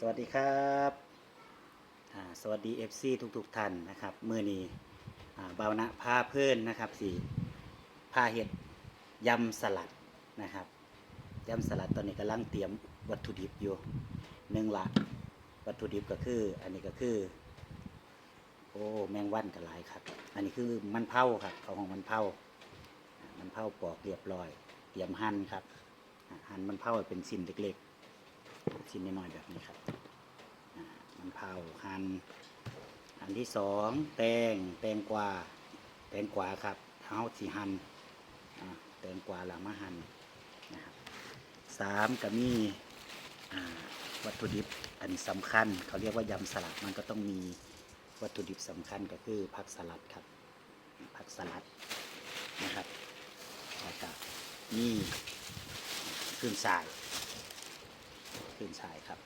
สวัสดีครับสวัสดี FC ทุกๆท่านนะครับเมื่อนี้อ่าบาวนะพาเพื่อนนะครับสี่พาเห็ดยำสลัดนะครับยำสลัดตอนนี้กำลังเตรียมวัตถุดิบอยู่หนึ่งละวัตถุดิบก็คือ อันนี้ก็คือ โอ้แมงวันกันหลายครับ อันนี้คือมันเผาครับเขาของมันเผามันเผาปอกเรียบร้อย เตรียมหั่นครับหั่นมันเผาเป็นชิ้นเล็กๆชิ้นน้อยๆแบบนี้ครับ นอันที่สองแตงแตงกวาแตงกวาครับเท้าสีหันแตงกวาหลังมาหันนะครับสามก็มีอ่าวัตถุดิบอันสำคัญ เขาเรียกว่ายำสลัดมันก็ต้องมีวัตถุดิบสำคัญก็คือผักสลัดครับผักสลัดนะครับแล้วก็มีขึ้นสายขึ้นชายครับ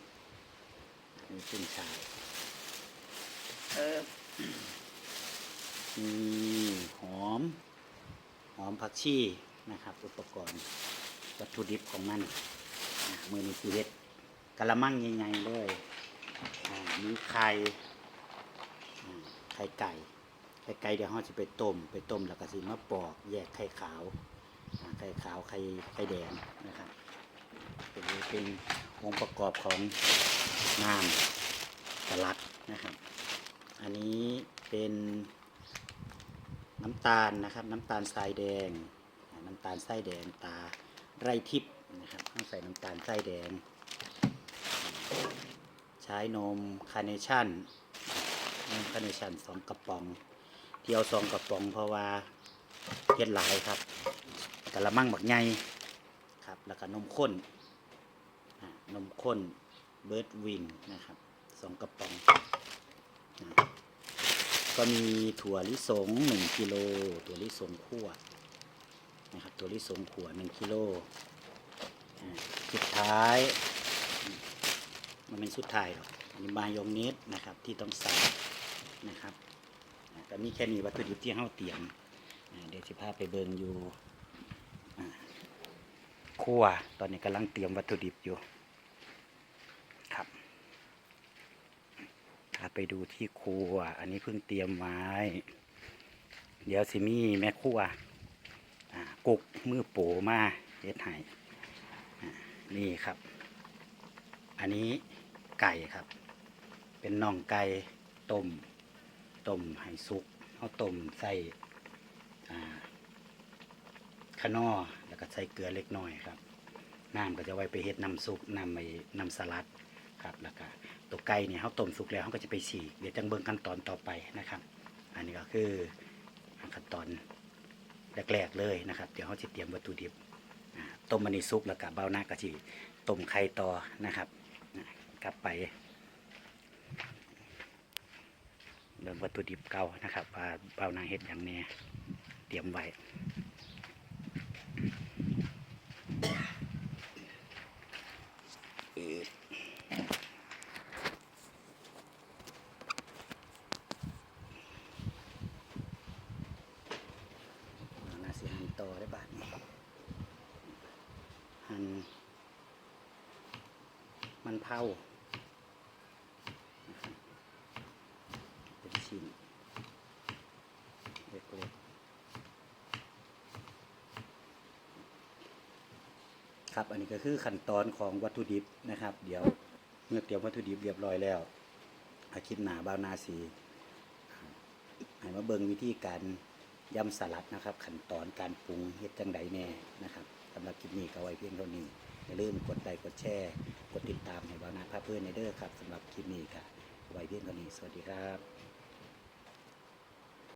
อันนี้ขึ้นชาย เออมีหอม หอมผักชีนะครับ อุปกรณ์วัตถุดิบของมันอะมือนี้คือเฮ็ดกะละมังใหญ่ๆเลยมีไข่ไข่ไก่ไข่ไก่เดี๋ยวเราจะไปต้ม ไปต้มแล้วก็สิมาปอกแยกไข่ขาวไข่ขาวไข่ไข่แดงนะครับเป็นเป็นองค์ประกอบของน้ำสลัดนะครับ อันนี้เป็นน้ำตาลนะครับ น้ำตาลทรายแดง น้ำตาลทรายแดงตาไรทิพย์นะครับต้องใส่น้ำตาลทรายแดง ใช้นมคาร์เนชั่นนมคาร์เนชั่นสองกระป๋องเที่ยวสองกระป๋องเพราะว่าเฮ็ดหลายครับกะละมังบักใหญ่ครับ แล้วก็นมข้นนมข้นเบิร์ดวิงนะครับสองกระป๋องนะ ก็มีถั่วลิสงหนึ่งกิโลถั่วลิสงคั่วนะครับถั่วลิสงขัวหนึ่งกิโลอ่าสุดท้าย มันเป็นสุดท้ายหรอกอันนี้มายองเนสนะครับที่ต้องใส่นะครับอ่าก็มีแค่นี้วัตถุดิบที่เราเตรียมอ่าเดี๋ยวจะพาไปเบิงอยู่อ่าครัวตอนนี้กำลังเตรียมวัตถุดิบอยู่ ครับถ้า ไปดูที่ครัว อันนี้เพิ่งเตรียมไว้ เดี๋ยวสิมีแม่ครัวกุกมือโปมาเฮ็ดให้นี่ครับ อันนี้ไก่ครับ เป็นน่องไก่ต้มต้มให้สุกเอาต้มใส่อ่าขนอแล้วก็ใส่เกลือเล็กน้อยครับน้ำก็จะไว้ไปเฮ็ดน้ำซุปน้ำไอ้น้ำสลัด ครับแล้วก็ตัวไก่เนี่ยเขาต้มสุกแล้วเขาก็จะไปฉีกเดี๋ยวจังเบิ่งขั้นตอนต่อไปนะครับ อันนี้ก็คือขั้นตอนแรกๆเลยนะครับ เดี๋ยวเขาจะเตรียมวัตถุดิบต้มมันนี่ซุปแล้วก็เบ้าหน้ากะทิต้มไข่ต่อนะครับกลับไปเริ่มวัตถุดิบเก่านะครับว่าเบ้าหน้าเฮ็ดอย่างนี้เตรียมไว้ เอานาสิหันต่อได้บาทนี้หัน มันเผาเป็นชิ้นเล็กๆครับ อันนี้ก็คือขั้นตอนของวัตถุดิบนะครับ เดี๋ยวเมื่อเตรียมวัตถุดิบเรียบร้อยแล้วอาคิดหนาบ้าวนาสีให้มาเบิงวิธีการยำสลัดนะครับ ขั้นตอนการปรุงเฮ็ดจังใดแน่นะครับสำหรับคลิปนี้ก็ไว้เพียงเท่านี้ อย่าลืมกดไลค์กดแชร์ กดติดตามให้บ้านาพาเพื่อนในเด้อครับสำหรับคลิปนี้ค่ะไว้เพียงเท่านี้สวัสดีครับ